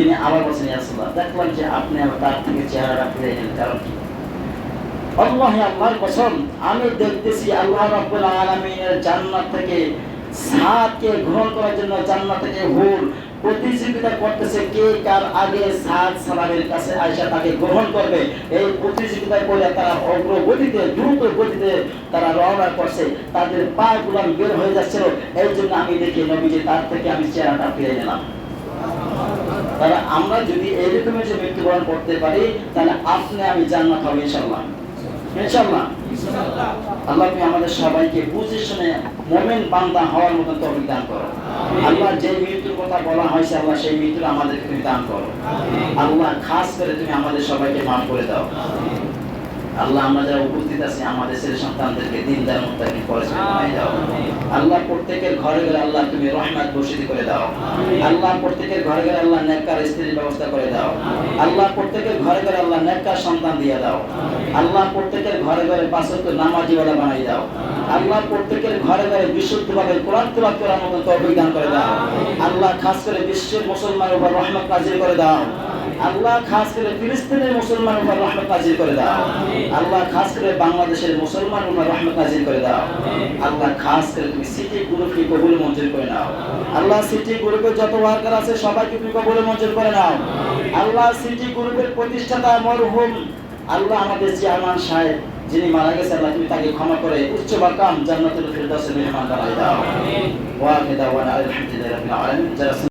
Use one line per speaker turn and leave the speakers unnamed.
তিনি আবার বলছেন ইয়াসুল্লাহ দেখলাম যে আপনি তার থেকে চেহারাটা ফিরে কারণ কি? আল্লাহ আল্লাহর কসম, আমি দেখতেছি আল্লাহ জান্নাত থেকে গ্রহণ করার জন্য জান্নাত থেকে প্রতিযোগিতা করতেছে কে কার আগে সালামের কাছে আয়সা তাকে গ্রহণ করবে। এই প্রতিযোগিতা করে তারা অগ্রগতিতে, দ্রুত গতিতে তারা রওনা করছে। তাদের পা গুলাম বের হয়ে যাচ্ছিল এই জন্য আমি দেখি নবীজি তার থেকে আমি চেহারাটা ফিরে নিলাম। তাহলে আমরা যদি এইরকম এসে মৃত্যুবরণ করতে পারি তাহলে আপনি আমি জান্নাত হবে ইনশাল্লাহ ইনশাল্লাহ আল্লাহ তুমি আমাদের সবাইকে বুঝে শুনে মোমেন বান্দা হওয়ার মতন তৌফিক দান করো। আল্লাহ যে মৃত্যুর কথা বলা হয়েছে আল্লাহ সেই মৃত্যুর আমাদেরকে তুমি দান করো। আল্লাহ খাস করে তুমি আমাদের সবাইকে মাফ করে দাও। আল্লাহ আমরা যারা উপস্থিত আছি আমাদের ছেলে সন্তানদেরকে দিন দার মুত্তাকিন দাও আল্লাহ প্রত্যেকের ঘরে ঘরে আল্লাহ তুমি রহমত বসিত করে দাও। আল্লাহ প্রত্যেকের ঘরে ঘরে আল্লাহ নেককার স্ত্রীর ব্যবস্থা করে দাও। আল্লাহ প্রত্যেকের ঘরে ঘরে আল্লাহ নেককার সন্তান দিয়ে দাও। আল্লাহ প্রত্যেকের ঘরে ঘরে পাঁচত্ব নামাজি ওয়ালা বানাই দাও। আল্লাহ প্রত্যেকের ঘরে ঘরে বিশুদ্ধভাবে কোরআন তেলাওয়াত করার মতো তৌফিক দান করে দাও। আল্লাহ খাস করে বিশ্বের মুসলমানের উপর রহমত নাজিল করে দাও। আল্লাহ খাস করে ফিলিস্তিনের মুসলমান উপর রহমত নাজিল করে দাও। আল্লাহ খাস করে বাংলাদেশের মুসলমান উপর রহমত নাজিল করে দাও। আল্লাহ খাস করে তুমি সিটি গ্রুপকে কবুল মঞ্জুর করে নাও। আল্লাহ সিটি যত ওয়ার্কার আছে সবাইকে তুমি কবুল মঞ্জুর করে নাও। আল্লাহ সিটি গ্রুপের প্রতিষ্ঠাতা মরহুম আল্লাহ আমাদের চেয়ারম্যান সাহেব যিনি মারা গেছে, আল্লাহ তুমি তাকে ক্ষমা করে উচ্চ দাও ওয়া দাওয়ানা আলহামদুলিল্লাহি রাব্বিল আলামিন।